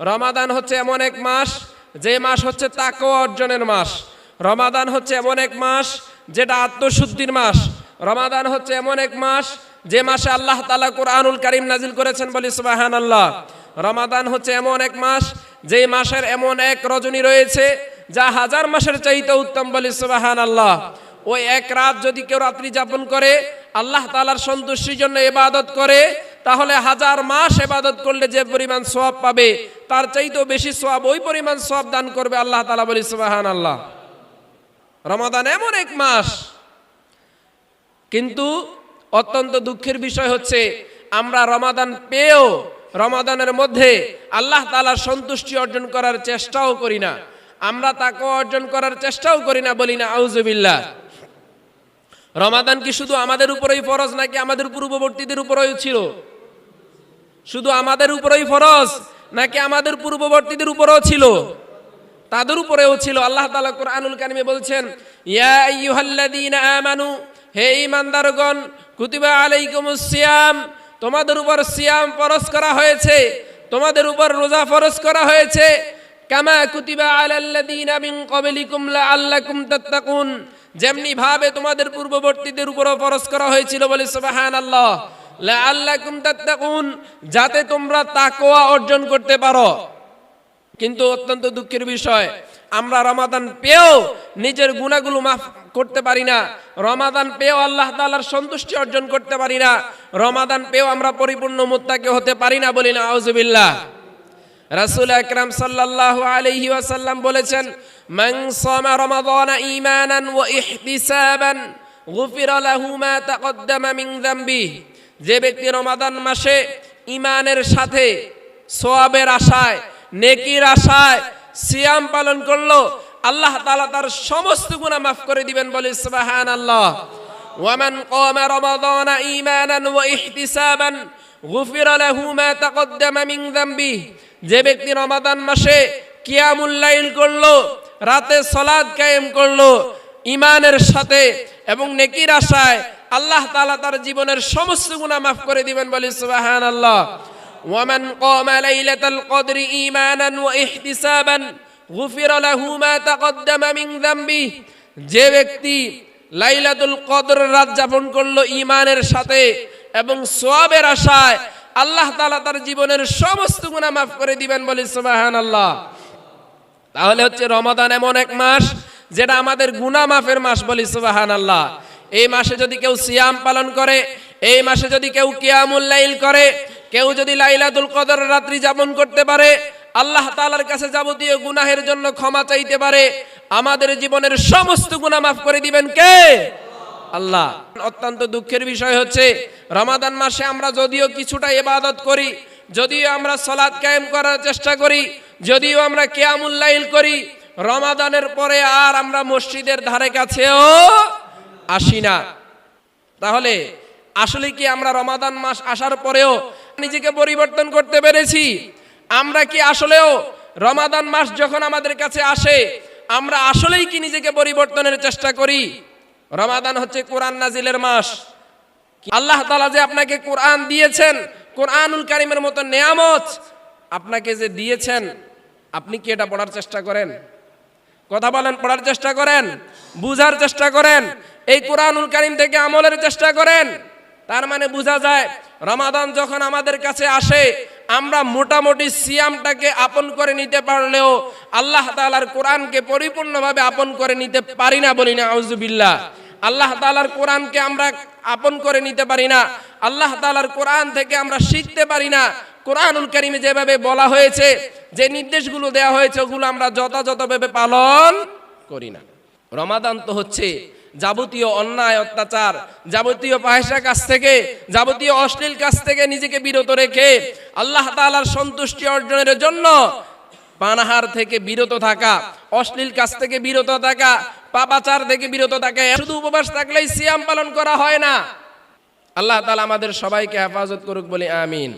রমাদান হচ্ছে এমন এক মাস, যে মাস হচ্ছে তাকওয়া অর্জনের মাস। রমাদান হচ্ছে এমন এক মাস, যেটা আত্মশুদ্ধির মাস। রমাদান হচ্ছে এমন এক মাস, যে মাসে আল্লাহ তালা কোরআনুল কারিম নাজিল করেছেন বলি সুবাহান আল্লাহ রমাদান হচ্ছে এমন এক মাস, যে মাসের এমন এক রজনী রয়েছে, যা হাজার মাসের চাইতে উত্তম বলি সুবাহান আল্লাহ ওই এক রাত যদি কেউ রাত্রি যাপন করে, আল্লাহ তালার সন্তুষ্টির জন্য এবাদত করে তাহলে হাজার মাস এবাদত করলে যে পরিমাণ সোয়াব পাবে, তার চাইতেও বেশি সোয়াব ওই পরিমাণ সোয়াব দান করবে আল্লাহ তালা বলি সুবাহান আল্লাহ রমাদান এমন এক মাস। কিন্তু অত্যন্ত দুঃখের বিষয় হচ্ছে, আমরা রমাদান পেয়েও, রমাদানের মধ্যে আল্লাহ তালার সন্তুষ্টি অর্জন করার চেষ্টাও করি না। আমরা তাকে অর্জন করার চেষ্টাও করি না বলি না আউজুবিল্লাহ রমাদান কি শুধু আমাদের উপরেই ফরজ নাকি আমাদের পূর্ববর্তীদের উপরেও ছিল? শুধু আমাদের উপরেই ফরজ, নাকি আমাদের পূর্ববর্তীদের উপরেও ছিল? তাদের উপরেও ছিল। আল্লাহ তাআলা কোরআনুল কারিমে বলছেন, ইয়া আমানু, হে ঈমানদারগণ, কুতিবা আলাইকুমুস সিয়াম, তোমাদের উপর সিয়াম ফরজ করা হয়েছে, তোমাদের উপর রোজা ফরজ করা হয়েছে। কামা কুতিবা আলাল্লাযীনা মিন ক্বাবলিকুম লাআল্লাকুম তাত্তাকুন যেমনি ভাবে তোমাদের পূর্ববর্তীদের উপরও ফরজ করা হয়েছিল বলে সুবহানাল্লাহ। যাতে তোমরা তাকওয়া অর্জন করতে পারো। কিন্তু অত্যন্ত দুঃখের বিষয়, আমরা রমাদান পেয়েও নিজের গুণাগুলো মাফ করতে পারি না। রমাদান পেয়েও আল্লাহ তাআলার সন্তুষ্টি অর্জন করতে পারি না। রমাদান পেয়েও আমরা পরিপূর্ণ মুত্তাকি হতে পারি না বলি না আউজুবিল্লাহ রাসূল আকরাম সাল্লাল্লাহু আলাইহি ওয়াসাল্লাম বলেছেন, মান সামা রমাদান লাহু মা যে ব্যক্তি রমাদান মাসে ইমানের সাথে সোয়াবের আশায়, নেকির আশায় সিয়াম পালন করল, আল্লাহ তাআলা তার সমস্ত গুণা মাফ করে দিবেন বলে সুবহানাল্লাহ। ওয়ামান কামা রমাদান ঈমানান ওয়া ইহতিসাবান গুফিরা লাহু মা তাকদ্দামা মিন যামবিহি যে ব্যক্তি রমাদান মাসে কিয়ামুল লাইল করল, রাতে সালাত কায়েম করল ইমানের সাথে এবং নেকির আশায় আল্লাহ তালা তার জীবনের সমস্ত গুনাহ মাফ করে দিবেন বলে সুবহানাল্লাহ। ওয়ামান কামা লাইলাতাল কদরি ঈমানান ওয়া ইহতিসাবান, গুফিরা লাহু মা তাকদ্দামা মিন যামবিহি যে ব্যক্তি লাইলাতুল কদর রাত যাপন করল ঈমানের সাথে এবং সোয়াবের আশায়, আল্লাহ তাআলা তার জীবনের সমস্ত গুনাহ মাফ করে দিবেন বলে সুবহানাল্লাহ। তাহলে হচ্ছে রমাদান এমন এক মাস, যেটা আমাদের গুনাহ মাফের মাস বলি সুবহানাল্লাহ। এই মাসে যদি কেউ সিয়াম পালন করে, এই মাসে যদি কেউ কিয়ামুল লাইল করে, কেউ যদি লাইলাতুল কদর রাত্রি যাপন করতে পারে, আল্লাহ তাআলার কাছে যাবতীয় গুনাহের জন্য ক্ষমা চাইতে পারে, আমাদের জীবনের সমস্ত গুনাহ মাফ করে দিবেন কে? আল্লাহ। অত্যন্ত দুঃখের বিষয় হচ্ছে, রমাদান মাসে আমরা যদিও কিছুটা ইবাদত করি, যদিও আমরা সলাৎ কায়েম করার চেষ্টা করি, যদিও আমরা কিয়ামুল লাইল করি, রমাদানের পরে আর আমরা মসজিদের ধারে কাছেও আসি না। তাহলে আসলে কি আমরা রমাদান মাস আসার পরেও নিজেকে পরিবর্তন করতে পেরেছি? আমরা কি আসলেও রমাদান মাস যখন আমাদের কাছে আসে, আমরা আসলেই কি নিজেকে পরিবর্তনের চেষ্টা করি? রমাদান হচ্ছে কোরআন নাজিলের মাস। আল্লাহ তালা যে আপনাকে কোরআন দিয়েছেন, কোরআনুল কারিমের মতো নেয়ামত আপনাকে যে দিয়েছেন, আপনি কি এটা পড়ার চেষ্টা করেন? কথা বলেন, পড়ার চেষ্টা করেন, বুঝার চেষ্টা করেন এই কোরআনুল কারিম থেকে আমলের চেষ্টা করেন। তার মানে বোঝা যায়, রমাদান যখন আমাদের কাছে আসে, আমরা মোটামুটি সিয়ামটাকে আপন করে নিতে পারলেও আল্লাহ তাআলার কোরআনকে পরিপূর্ণভাবে আপন করে নিতে পারি না বলি না আউজুবিল্লাহ আল্লাহ তাআলার কোরআনকে আমরা আপন করে নিতে পারি না, আল্লাহ তাআলার কোরআন থেকে আমরা শিখতে পারি না। কোরআনুল কারিমে যেভাবে বলা হয়েছে, যে নির্দেশগুলো দেওয়া হয়েছে, ওগুলো আমরা যথাযথভাবে পালন করি না। রমাদান তো হচ্ছে যাবতীয় অন্যায়, অত্যাচার, যাবতীয় পাহেসা কাছ থেকে, যাবতীয় অশ্লীল কাছ থেকে নিজেকে বিরত রেখে আল্লাহ তাআলার সন্তুষ্টি অর্জনের জন্য পানাহার থেকে বিরত থাকা, অশ্লীল কাছ থেকে বিরত থাকা, পাপাচার থেকে বিরত থাকা শুধু উপবাস থাকলেই সিয়াম পালন করা হয় না। আল্লাহ তালা আমাদের সবাইকে হেফাজত করুক বলে আমিন।